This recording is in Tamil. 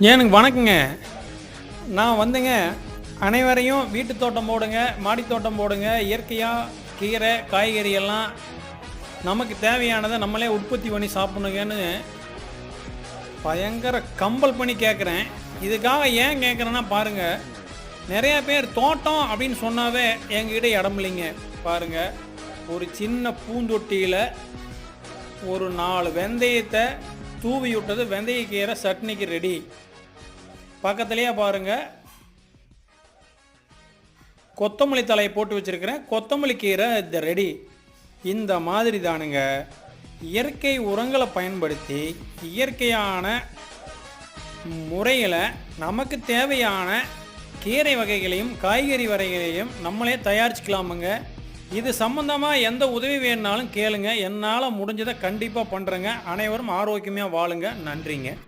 எனக்கு வணக்கங்க. நான் வந்துங்க. அனைவரையும் வீட்டு தோட்டம் போடுங்க மாடி தோட்டம் போடுங்க இயற்கையாக கீரை காய்கறி எல்லாம் நமக்கு தேவையானதை நம்மளே உற்பத்தி பண்ணி சாப்பிடணுங்கன்னு பயங்கர கம்பல் பண்ணி கேட்குறேன் இதுக்காக ஏன் கேட்குறேன்னா பாருங்கள் நிறையா பேர் தோட்டம் அப்படின்னு சொன்னாவே எங்ககிட்ட இடம் இல்லைங்க. பாருங்கள் ஒரு சின்ன பூந்தொட்டியில் ஒரு நாலு வெந்தயத்தை தூவி விட்டது வெந்தயக்கீரை சட்னிக்கு ரெடி பக்கத்துலேயே பாருங்க. கொத்தமல்லி தலையை போட்டு வச்சுருக்கிறேன். கொத்தமல்லி கீரை இது ரெடி இந்த மாதிரி தானுங்க. இயற்கை உரங்களை பயன்படுத்தி இயற்கையான முறையில் நமக்கு தேவையான கீரை வகைகளையும் காய்கறி வகைகளையும் நம்மளே தயாரிச்சுக்கலாமுங்க. இது சம்மந்தமாக எந்த உதவி வேணுனாலும் கேளுங்க. என்னால் முடிஞ்சதை கண்டிப்பாக பண்ணுறேங்க அனைவரும் ஆரோக்கியமாக வாழுங்க. நன்றிங்க.